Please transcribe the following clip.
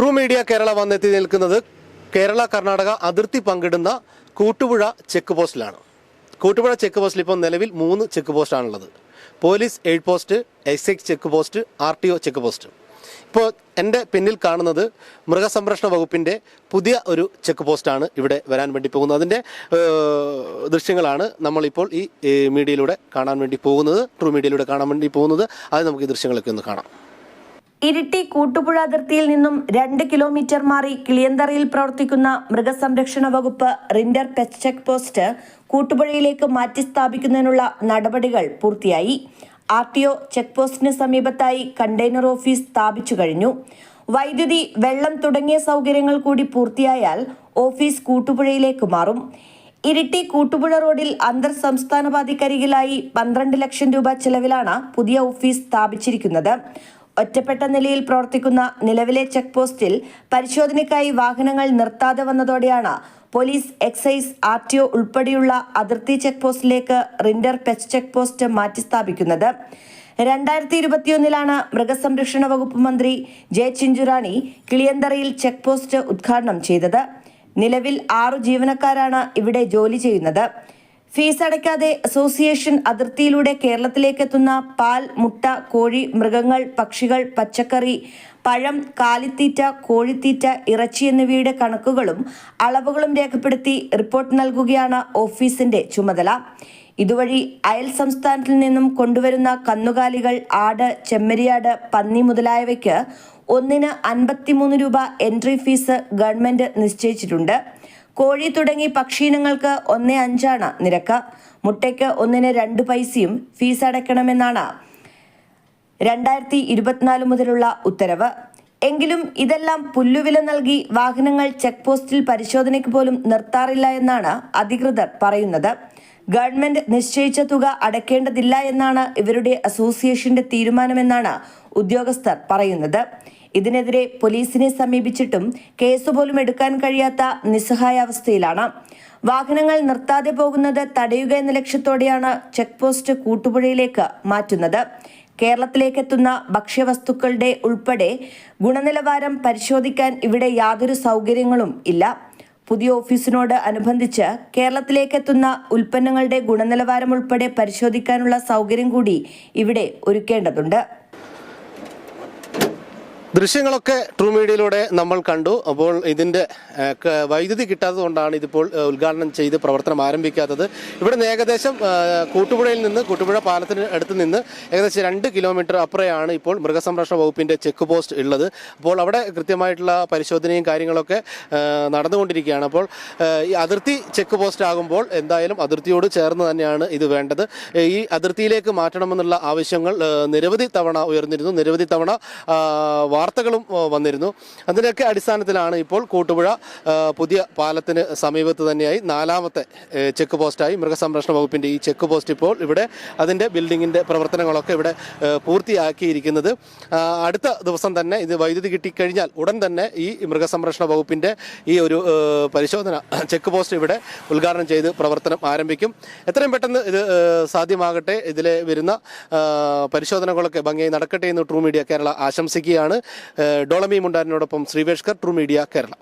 True media Kerala വന്നെത്തി നിൽക്കുന്നത് കേരള കർണാടക അതിർത്തി പങ്കിടുന്ന കൂട്ടുപുഴ ചെക്ക് പോസ്റ്റിലാണ്. കൂട്ടുപുഴ ചെക്ക് പോസ്റ്റിൽ ഇപ്പോൾ നിലവിൽ മൂന്ന് check പോസ്റ്റാണുള്ളത്. Police aid post S X check post R T O check post. ഇപ്പോൾ എന്റെ പിന്നിൽ കാണുന്നത് മൃഗസംരക്ഷണ വകുപ്പിന്റെ പുതിയ ഒരു ചെക്ക് പോസ്റ്റാണ് ഇവിടെ വരാൻ വേണ്ടി പോകുന്നത്. അതിന്റെ ദൃശ്യങ്ങളാണ് നമ്മളിപ്പോൾ ഈ മീഡിയയിലൂടെ കാണാൻ വേണ്ടി പോകുന്നത്. ട്രൂ മീഡിയയിലൂടെ കാണാൻ വേണ്ടി പോകുന്നത്. അത് നമുക്ക് ഈ ദൃശ്യങ്ങളൊക്കെ ഒന്ന് കാണാം. ഇരിട്ടി കൂട്ടുപുഴ അതിർത്തിയിൽ നിന്നും രണ്ട് കിലോമീറ്റർ മാറി കിളിയന്തറയിൽ പ്രവർത്തിക്കുന്ന മൃഗസംരക്ഷണ വകുപ്പ് റിൻഡർ പെസ് ചെക്ക് പോസ്റ്റ് കൂട്ടുപുഴയിലേക്ക് മാറ്റി സ്ഥാപിക്കുന്നതിനുള്ള നടപടികൾ പൂർത്തിയായി. ആർ ടി ഒ ചെക്ക് പോസ്റ്റിന് സമീപത്തായി കണ്ടെയ്നർ ഓഫീസ് സ്ഥാപിച്ചു കഴിഞ്ഞു. വൈദ്യുതി വെള്ളം തുടങ്ങിയ സൗകര്യങ്ങൾ കൂടി പൂർത്തിയായാൽ ഓഫീസ് കൂട്ടുപുഴയിലേക്ക് മാറും. ഇരിട്ടി കൂട്ടുപുഴ റോഡിൽ അന്തർ സംസ്ഥാന പാതയ്ക്കരികിലായി പന്ത്രണ്ട് ലക്ഷം രൂപ ചെലവിലാണ് പുതിയ ഓഫീസ് സ്ഥാപിച്ചിരിക്കുന്നത്. ഒറ്റപ്പെട്ട നിലയിൽ പ്രവർത്തിക്കുന്ന നിലവിലെ ചെക്ക് പോസ്റ്റിൽ പരിശോധനയ്ക്കായി വാഹനങ്ങൾ നിർത്താതെ വന്നതോടെയാണ് police excise R T O ഉൾപ്പെടെയുള്ള അതിർത്തി ചെക്ക് പോസ്റ്റിലേക്ക് റിൻഡർ പെച്ച് ചെക്ക് പോസ്റ്റ് മാറ്റിസ്ഥാപിക്കുന്നത്. രണ്ടായിരത്തി ഇരുപത്തിയൊന്നിലാണ് മൃഗസംരക്ഷണ വകുപ്പ് മന്ത്രി ജെ ചിഞ്ചുറാണി കിളിയന്തറയിൽ ചെക്ക് പോസ്റ്റ് ഉദ്ഘാടനം ചെയ്തത്. നിലവിൽ ആറു ജീവനക്കാരാണ് ഇവിടെ ജോലി ചെയ്യുന്നത്. ഫീസ് അടയ്ക്കാതെ അസോസിയേഷൻ അതിർത്തിയിലൂടെ കേരളത്തിലേക്ക് എത്തുന്ന പാൽ മുട്ട കോഴി മൃഗങ്ങൾ പക്ഷികൾ പച്ചക്കറി പഴം കാലിത്തീറ്റ കോഴിത്തീറ്റ ഇറച്ചി എന്നിവയുടെ കണക്കുകളും അളവുകളും രേഖപ്പെടുത്തി റിപ്പോർട്ട് നൽകുകയാണ് ഓഫീസിന്റെ ചുമതല. ഇതുവഴി അയൽ സംസ്ഥാനത്തിൽ നിന്നും കൊണ്ടുവരുന്ന കന്നുകാലികൾ ആട് ചെമ്മരിയാട് പന്നി മുതലായവയ്ക്ക് ഒന്നിന് അൻപത്തിമൂന്ന് രൂപ എൻട്രി ഫീസ് ഗവൺമെന്റ് നിശ്ചയിച്ചിട്ടുണ്ട്. കോഴി തുടങ്ങി പക്ഷീനങ്ങൾക്ക് ഒന്നേ അഞ്ചാണ് നിരക്ക്. മുട്ടയ്ക്ക് ഒന്നിന് രണ്ട് പൈസയും ഫീസ് അടയ്ക്കണമെന്നാണ് രണ്ടായിരത്തി ഇരുപത്തിനാല് മുതലുള്ള ഉത്തരവ്. എങ്കിലും ഇതെല്ലാം പുല്ലുവില നൽകി വാഹനങ്ങൾ ചെക്ക് പോസ്റ്റിൽ പരിശോധനയ്ക്ക് പോലും നിർത്താറില്ല എന്നാണ് അധികൃതർ പറയുന്നത്. ഗവൺമെന്റ് നിശ്ചയിച്ച തുക അടയ്ക്കേണ്ടതില്ല എന്നാണ് ഇവരുടെ അസോസിയേഷന്റെ തീരുമാനമെന്നാണ് ഉദ്യോഗസ്ഥർ പറയുന്നത്. ഇതിനെതിരെ പോലീസിനെ സമീപിച്ചിട്ടും കേസ് പോലും എടുക്കാൻ കഴിയാത്ത നിസ്സഹായാവസ്ഥയിലാണ് വാഹനങ്ങൾ നിർത്താതെ പോകുന്നത് തടയുക എന്ന ലക്ഷ്യത്തോടെയാണ് ചെക്ക് പോസ്റ്റ് കൂട്ടുപുഴയിലേക്ക് മാറ്റുന്നത്. കേരളത്തിലേക്ക് എത്തുന്ന ഭക്ഷ്യവസ്തുക്കളുടെ ഉൾപ്പെടെ ഗുണനിലവാരം പരിശോധിക്കാൻ ഇവിടെ യാതൊരു സൗകര്യങ്ങളും ഇല്ല. പുതിയ ഓഫീസിനോട് അനുബന്ധിച്ച് കേരളത്തിലേക്ക് എത്തുന്ന ഉൽപ്പന്നങ്ങളുടെ ഗുണനിലവാരം ഉൾപ്പെടെ പരിശോധിക്കാനുള്ള സൗകര്യം കൂടി ഇവിടെ ഒരുക്കേണ്ടതുണ്ട്. ദൃശ്യങ്ങളൊക്കെ ട്രൂ മീഡിയയിലൂടെ നമ്മൾ കണ്ടു. അപ്പോൾ ഇതിന്റെ വൈദ്യുതി കിട്ടാത്തത് വൈദ്യുതി കിട്ടാത്തതുകൊണ്ടാണ് ഇതിപ്പോൾ ഉദ്ഘാടനം ചെയ്ത് പ്രവർത്തനം ആരംഭിക്കാത്തത്. ഇവിടെ നിന്ന് ഏകദേശം കൂട്ടുപുഴയിൽ നിന്ന് കൂട്ടുപുഴ പാലത്തിന് അടുത്ത് നിന്ന് ഏകദേശം രണ്ട് കിലോമീറ്റർ അപ്പുറയാണ് ഇപ്പോൾ മൃഗസംരക്ഷണ വകുപ്പിന്റെ ചെക്ക് പോസ്റ്റ് ഉള്ളത്. അപ്പോൾ അവിടെ കൃത്യമായിട്ടുള്ള പരിശോധനയും കാര്യങ്ങളൊക്കെ നടന്നുകൊണ്ടിരിക്കുകയാണ്. അപ്പോൾ ഈ അതിർത്തി ചെക്ക് പോസ്റ്റ് ആകുമ്പോൾ എന്തായാലും അതിർത്തിയോട് ചേർന്ന് തന്നെയാണ് ഇത് വേണ്ടത്. ഈ അതിർത്തിയിലേക്ക് മാറ്റണമെന്നുള്ള ആവശ്യങ്ങൾ നിരവധി തവണ ഉയർന്നിരുന്നു. നിരവധി തവണ വാർത്തകളും വന്നിരുന്നു. അതിനൊക്കെ അടിസ്ഥാനത്തിലാണ് ഇപ്പോൾ കൂട്ടുപുഴ പുതിയ പാലത്തിന് സമീപത്ത് തന്നെയായി നാലാമത്തെ ചെക്ക് പോസ്റ്റായി മൃഗസംരക്ഷണ വകുപ്പിന്റെ ഈ ചെക്ക് പോസ്റ്റ് ഇപ്പോൾ ഇവിടെ അതിന്റെ ബിൽഡിങ്ങിന്റെ പ്രവർത്തനങ്ങളൊക്കെ ഇവിടെ പൂർത്തിയാക്കിയിരിക്കുന്നത്. അടുത്ത ദിവസം തന്നെ ഇത് വൈദ്യുതി കിട്ടിക്കഴിഞ്ഞാൽ ഉടൻ തന്നെ ഈ മൃഗസംരക്ഷണ വകുപ്പിന്റെ ഈ ഒരു പരിശോധന ചെക്ക് പോസ്റ്റ് ഇവിടെ ഉദ്ഘാടനം ചെയ്ത് പ്രവർത്തനം ആരംഭിക്കും. എത്രയും പെട്ടെന്ന് ഇത് സാധ്യമാകട്ടെ. ഇതിലെ വരുന്ന പരിശോധനകളൊക്കെ ഭംഗിയായി നടക്കട്ടെ എന്ന് ട്രൂ മീഡിയ കേരള ആശംസിക്കുകയാണ്. ഡോളമി മുണ്ടാരിനോടൊപ്പം ശ്രീവേഷ്കർ ട്രൂ മീഡിയ കേരള.